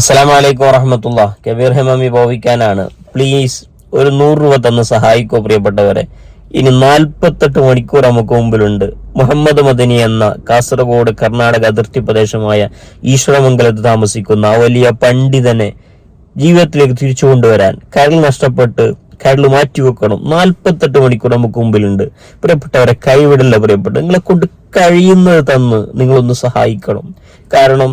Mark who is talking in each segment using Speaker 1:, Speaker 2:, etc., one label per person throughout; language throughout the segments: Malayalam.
Speaker 1: അസ്സലാമു അലൈക്കും വറഹമത്തുള്ള. കബീർ ഹെമമി ഭവിക്കാനാണ് പ്ലീസ് ഒരു നൂറ് രൂപ തന്ന് സഹായിക്കോ പ്രിയപ്പെട്ടവരെ. ഇനി നാൽപ്പത്തെട്ട് മണിക്കൂർ നമുക്ക് മുമ്പിലുണ്ട്. മുഹമ്മദ് മദനി എന്ന കാസർഗോഡ് കർണാടക അതിർത്തി പ്രദേശമായ ഈശ്വരമംഗലത്ത് താമസിക്കുന്ന വലിയ പണ്ഡിതനെ ജീവിതത്തിലേക്ക് തിരിച്ചു കൊണ്ടുവരാൻ കരൾ നഷ്ടപ്പെട്ട് കരൾ മാറ്റിവെക്കണം. നാൽപ്പത്തെട്ട് മണിക്കൂർ നമുക്ക് മുമ്പിലുണ്ട്. പ്രിയപ്പെട്ടവരെ കൈവിടില്ല പ്രിയപ്പെട്ട നിങ്ങളെ കൊണ്ട് കഴിയുന്നത് തന്ന് നിങ്ങളൊന്ന് സഹായിക്കണം. കാരണം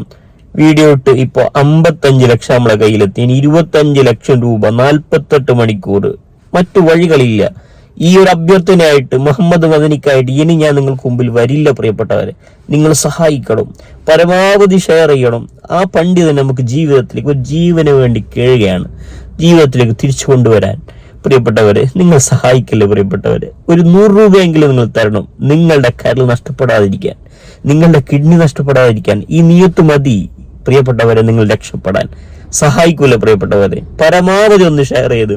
Speaker 1: വീഡിയോ ഇട്ട് ഇപ്പൊ അമ്പത്തഞ്ച് ലക്ഷം നമ്മളെ കയ്യിലെത്തി. ഇനി ഇരുപത്തഞ്ച് ലക്ഷം രൂപ നാൽപ്പത്തെട്ട് മണിക്കൂർ. മറ്റു വഴികളില്ല. ഈ ഒരു അഭ്യർത്ഥനയായിട്ട് മുഹമ്മദ് മദനിക്കായിട്ട് ഇനി ഞാൻ നിങ്ങൾക്ക് മുമ്പിൽ വരില്ല പ്രിയപ്പെട്ടവരെ. നിങ്ങൾ സഹായിക്കണം. പരമാവധി ഷെയർ ചെയ്യണം. ആ പണ്ഡിതൻ നമുക്ക് ജീവിതത്തിലേക്ക് ഒരു ജീവന് വേണ്ടി കേഴുകയാണ്. ജീവിതത്തിലേക്ക് തിരിച്ചു കൊണ്ടുവരാൻ. പ്രിയപ്പെട്ടവരെ നിങ്ങൾ സഹായിക്കില്ല പ്രിയപ്പെട്ടവരെ? ഒരു നൂറ് രൂപയെങ്കിലും നിങ്ങൾ തരണം. നിങ്ങളുടെ കരൾ നഷ്ടപ്പെടാതിരിക്കാൻ. നിങ്ങളുടെ കിഡ്നി നഷ്ടപ്പെടാതിരിക്കാൻ. ഈ നിയത്ത് മതി. പ്രിയപ്പെട്ടവരെ നിങ്ങൾ രക്ഷപ്പെടാൻ സഹായിക്കൂല പ്രിയപ്പെട്ടവരെ. പരമാവധി ഒന്ന് ഷെയർ ചെയ്ത്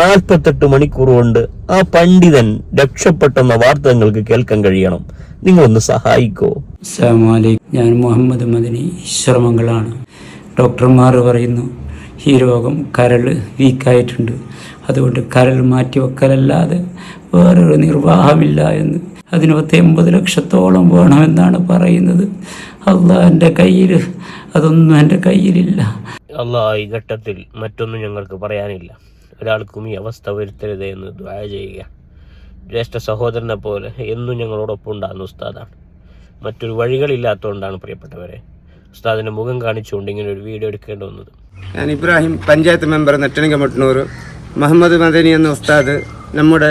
Speaker 1: നാൽപ്പത്തെട്ട് മണിക്കൂർ കൊണ്ട് ആ പണ്ഡിതൻ രക്ഷപ്പെട്ടെന്ന വാർത്ത നിങ്ങൾക്ക് കേൾക്കാൻ കഴിയണം. നിങ്ങളൊന്ന് സഹായിക്കോ.
Speaker 2: ഞാൻ മുഹമ്മദ് മദനി ഈശ്വരമംഗളാണ് ഡോക്ടർമാർ പറയുന്നു ഈ രോഗം കരൾ വീക്കായിട്ടുണ്ട്. അതുകൊണ്ട് കരൾ മാറ്റി വെക്കലല്ലാതെ വേറൊരു നിർവാഹമില്ല എന്ന്. അതിന് പത്ത് എൺപത് ലക്ഷത്തോളം വേണമെന്നാണ് പറയുന്നത്. അള്ളാഹ് എന്റെ കയ്യിൽ അതൊന്നും എന്റെ കയ്യിലില്ല.
Speaker 1: അള്ളാഹ് ഈ ഘട്ടത്തിൽ മറ്റൊന്നും ഞങ്ങൾക്ക് പറയാനില്ല. ഒരാൾക്കും ഈ അവസ്ഥ വരുത്തരുത് എന്ന് ദ്വായ ചെയ്യുക. ജ്യേഷ്ഠ സഹോദരനെ പോലെ എന്നും ഞങ്ങളോടൊപ്പം ഉണ്ടാകുന്ന ഉസ്താദാണ് മറ്റൊരു വഴികളില്ലാത്തതുകൊണ്ടാണ് പ്രിയപ്പെട്ടവരെ ഉസ്താദിന്റെ മുഖം കാണിച്ചുകൊണ്ട് ഇങ്ങനെ ഒരു വീഡിയോ എടുക്കേണ്ടി വന്നത്.
Speaker 3: ഞാൻ ഇബ്രാഹിം പഞ്ചായത്ത് മെമ്പർ നെട്ടണിക്കമട്ടന്നൂർ മുഹമ്മദ് മദനി എന്ന ഉസ്താദ് നമ്മുടെ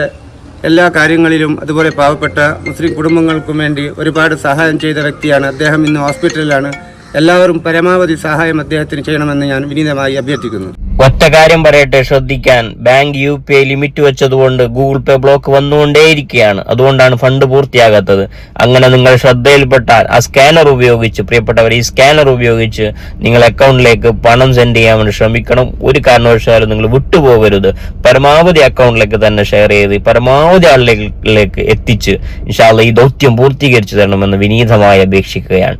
Speaker 3: എല്ലാ കാര്യങ്ങളിലും അതുപോലെ പാവപ്പെട്ട മുസ്ലിം കുടുംബങ്ങൾക്കും വേണ്ടി ഒരുപാട് സഹായം ചെയ്ത വ്യക്തിയാണ്. അദ്ദേഹം ഇന്ന് ഹോസ്പിറ്റലിലാണ്. എല്ലാവരും പരമാവധി സഹായം അദ്ദേഹത്തിന് ചെയ്യണമെന്ന് ഞാൻ വിനീതമായി അഭ്യർത്ഥിക്കുന്നു.
Speaker 1: ഒറ്റ കാര്യം പറയട്ടെ ശ്രദ്ധിക്കാൻ. Bank U P I limit വെച്ചതുകൊണ്ട് ഗൂഗിൾ പേ ബ്ലോക്ക് വന്നുകൊണ്ടേയിരിക്കുകയാണ്. അതുകൊണ്ടാണ് ഫണ്ട് പൂർത്തിയാകാത്തത്. അങ്ങനെ നിങ്ങൾ ശ്രദ്ധയിൽപ്പെട്ടാൽ ആ സ്കാനർ ഉപയോഗിച്ച് പ്രിയപ്പെട്ടവർ ഈ സ്കാനർ ഉപയോഗിച്ച് നിങ്ങൾ അക്കൗണ്ടിലേക്ക് പണം സെൻഡ് ചെയ്യാൻ വേണ്ടി ശ്രമിക്കണം. ഒരു കാരണവശാലും നിങ്ങൾ വിട്ടുപോകരുത്. പരമാവധി അക്കൗണ്ടിലേക്ക് തന്നെ ഷെയർ ചെയ്ത് പരമാവധി ആളിലേക്ക് എത്തിച്ച് ഇൻഷാല്ല ഈ ദൗത്യം പൂർത്തീകരിച്ചു തരണമെന്ന് വിനീതമായി അപേക്ഷിക്കുകയാണ്.